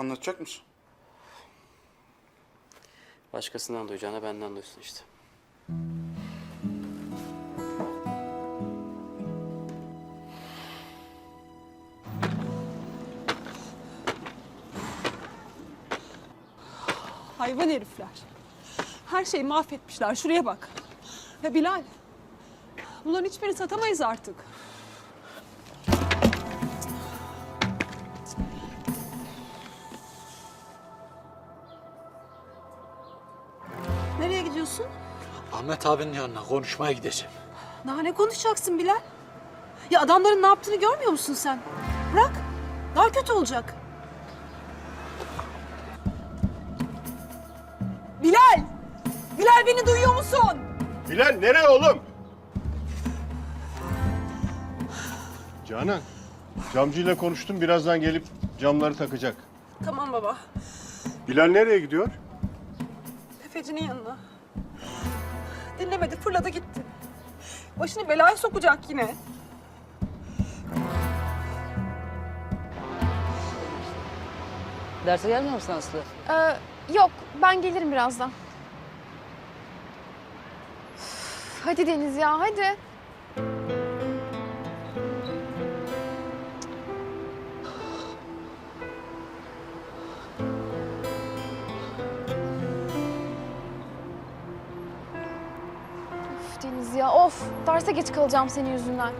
Anlatacak mısın? Başkasından duyacağına benden duysun işte. Hayvan herifler. Her şeyi mahvetmişler. Şuraya bak. Ve Bilal. Bunların hiçbirini satamayız artık. Nereye gidiyorsun? Ahmet abinin yanına konuşmaya gideceğim. Daha ne konuşacaksın Bilal? Ya adamların ne yaptığını görmüyor musun sen? Bırak. Daha kötü olacak. Bilal! Bilal beni duyuyor musun? Bilal nereye oğlum? Canan, camcıyla konuştum. Birazdan gelip camları takacak. Tamam baba. Bilal nereye gidiyor? Tefecinin yanına. Dinlemedi, fırladı gitti. Başını belaya sokacak yine. Derse gelmiyor musun Aslı? Ee, yok, ben gelirim birazdan. Üf, Hadi Deniz ya, hadi. Ya, of. Derse geç kalacağım senin yüzünden.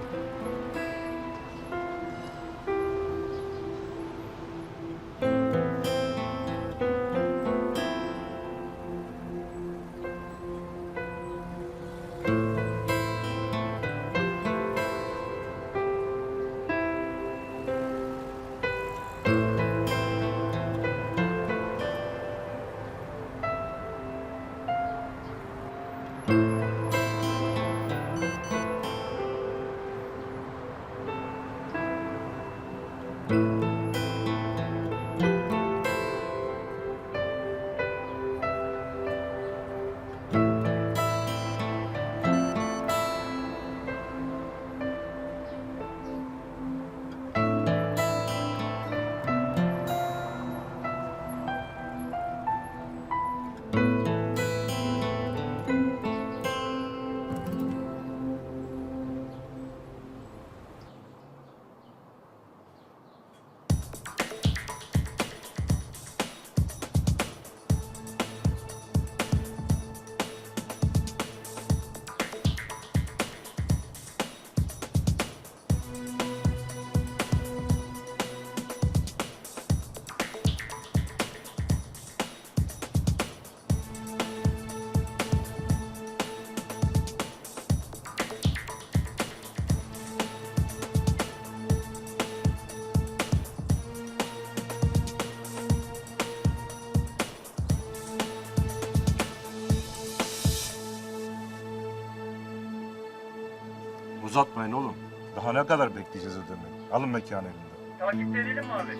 Uzatmayın oğlum. Daha ne kadar bekleyeceğiz ödemeyi? Alın mekanı elimden. Takip edelim mi abi?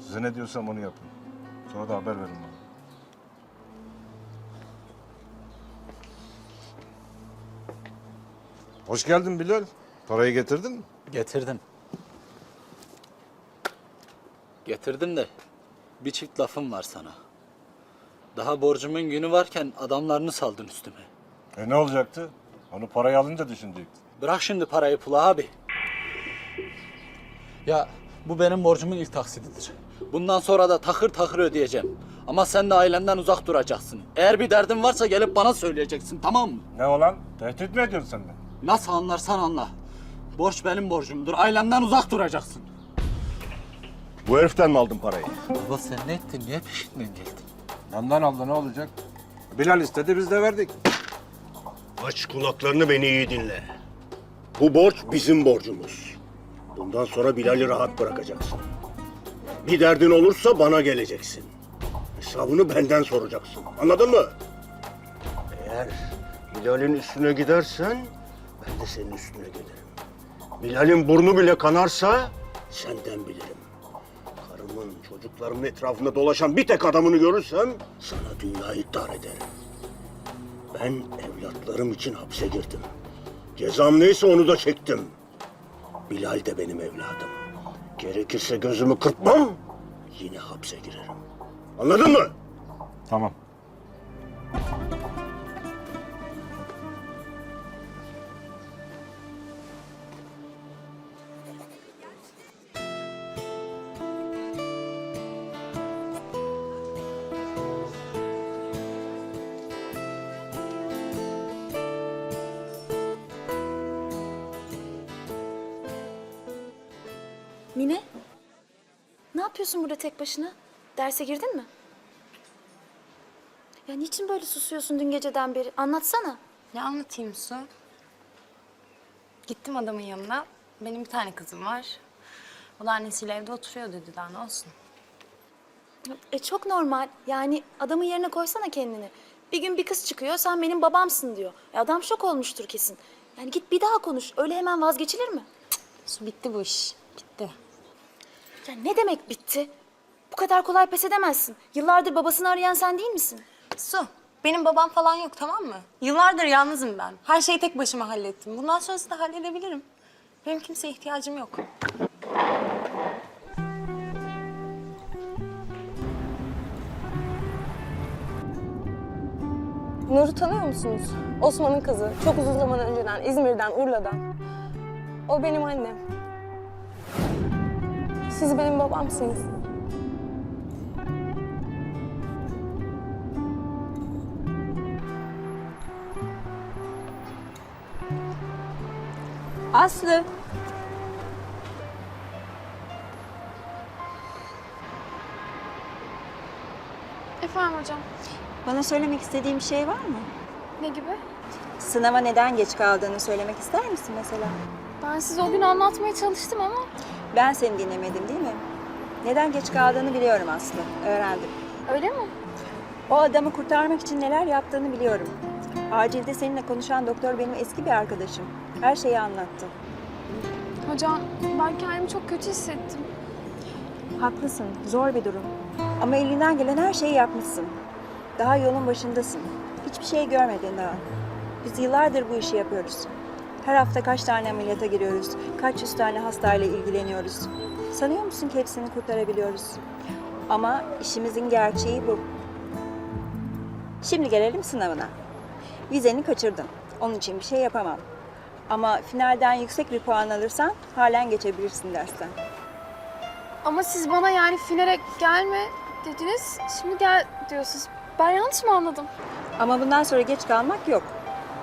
Size ne diyorsam onu yapın. Sonra da haber verin bana. Hoş geldin Bilal. Parayı getirdin mi? Getirdim. Getirdim de bir çift lafım var sana. Daha borcumun günü varken adamlarını saldın üstüme. E ne olacaktı? Onu parayı alınca düşünecektin. Bırak şimdi parayı pula abi. Ya bu benim borcumun ilk taksididir. Bundan sonra da takır takır ödeyeceğim. Ama sen de ailenden uzak duracaksın. Eğer bir derdin varsa gelip bana söyleyeceksin tamam mı? Ne olan? Tehdit mi ediyorsun sen beni? Nasıl anlarsan anla. Borç benim borcumdur. Ailemden uzak duracaksın. Bu heriften mi aldın parayı? Baba sen ne ettin? Niye peşinden geldin? Yandan aldı ne olacak? Bilal istedi biz de verdik. Aç kulaklarını beni iyi dinle. Bu borç bizim borcumuz. Bundan sonra Bilal'i rahat bırakacaksın. Bir derdin olursa bana geleceksin. Hesabını benden soracaksın. Anladın mı? Eğer Bilal'in üstüne gidersen ben de senin üstüne gelirim. Bilal'in burnu bile kanarsa senden bilirim. Karımın, çocuklarımın etrafında dolaşan bir tek adamını görürsem sana dünyayı dar ederim. Ben evlatlarım için hapse girdim. Cezam neyse onu da çektim. Bilal de benim evladım. Gerekirse gözümü kırpmam, yine hapse girerim. Anladın mı? Tamam. Mine? Ne yapıyorsun burada tek başına? Derse girdin mi? Ya niçin böyle susuyorsun dün geceden beri? Anlatsana. Ne anlatayım Su? Gittim adamın yanına. Benim bir tane kızım var. O da annesiyle evde oturuyor dedi daha ne olsun. E çok normal. Yani adamın yerine koysana kendini. Bir gün bir kız çıkıyor, sen benim babamsın diyor. E adam şok olmuştur kesin. Yani git bir daha konuş. Öyle hemen vazgeçilir mi? Su bitti bu iş. Ya ne demek bitti? Bu kadar kolay pes edemezsin. Yıllardır babasını arayan sen değil misin? Su, benim babam falan yok tamam mı? Yıllardır yalnızım ben. Her şeyi tek başıma hallettim. Bundan sonrası da halledebilirim. Benim kimseye ihtiyacım yok. Nur'u tanıyor musunuz? Osman'ın kızı. Çok uzun zaman önceden, İzmir'den, Urla'dan. O benim annem. Siz benim babamsınız. Aslı. Efendim hocam. Bana söylemek istediğin bir şey var mı? Ne gibi? Sınava neden geç kaldığını söylemek ister misin mesela? Ben size o gün anlatmaya çalıştım ama... Ben seni dinlemedim değil mi? Neden geç kaldığını biliyorum Aslı. Öğrendim. Öyle mi? O adamı kurtarmak için neler yaptığını biliyorum. Acilde seninle konuşan doktor benim eski bir arkadaşım. Her şeyi anlattı. Hocam ben kendimi çok kötü hissettim. Haklısın, zor bir durum. Ama elinden gelen her şeyi yapmışsın. Daha yolun başındasın. Hiçbir şey görmedin daha. Biz yıllardır bu işi yapıyoruz. Her hafta kaç tane ameliyata giriyoruz, kaç yüz tane hastayla ilgileniyoruz. Sanıyor musun ki hepsini kurtarabiliyoruz? Ama işimizin gerçeği bu. Şimdi gelelim sınavına. Vizeni kaçırdın. Onun için bir şey yapamam. Ama finalden yüksek bir puan alırsan halen geçebilirsin dersten. Ama siz bana yani finale gelme dediniz. Şimdi gel diyorsunuz. Ben yanlış mı anladım? Ama bundan sonra geç kalmak yok.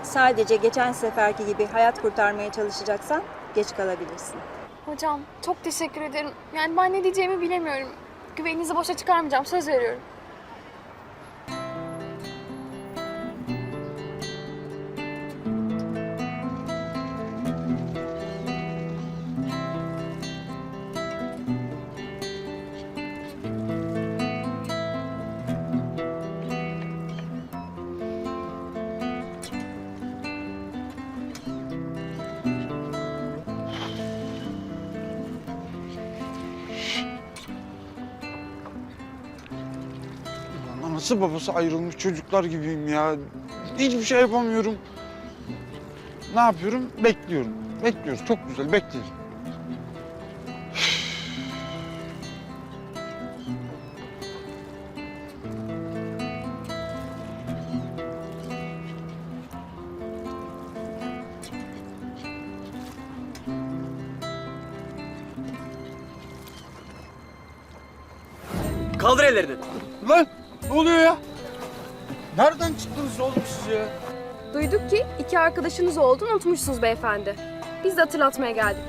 Sadece geçen seferki gibi hayat kurtarmaya çalışacaksan geç kalabilirsin. Hocam çok teşekkür ederim. Yani ben ne diyeceğimi bilemiyorum. Güveninizi boşa çıkarmayacağım. Söz veriyorum. Anası babası ayrılmış çocuklar gibiyim ya. Hiçbir şey yapamıyorum. Ne yapıyorum? Bekliyorum. Bekliyoruz. Çok güzel. Bekleyelim. Kaldır ellerini. Lan ne oluyor ya? Nereden çıktınız oğlum siz ya? Duyduk ki iki arkadaşınız olduğunu unutmuşsunuz beyefendi. Biz de hatırlatmaya geldik.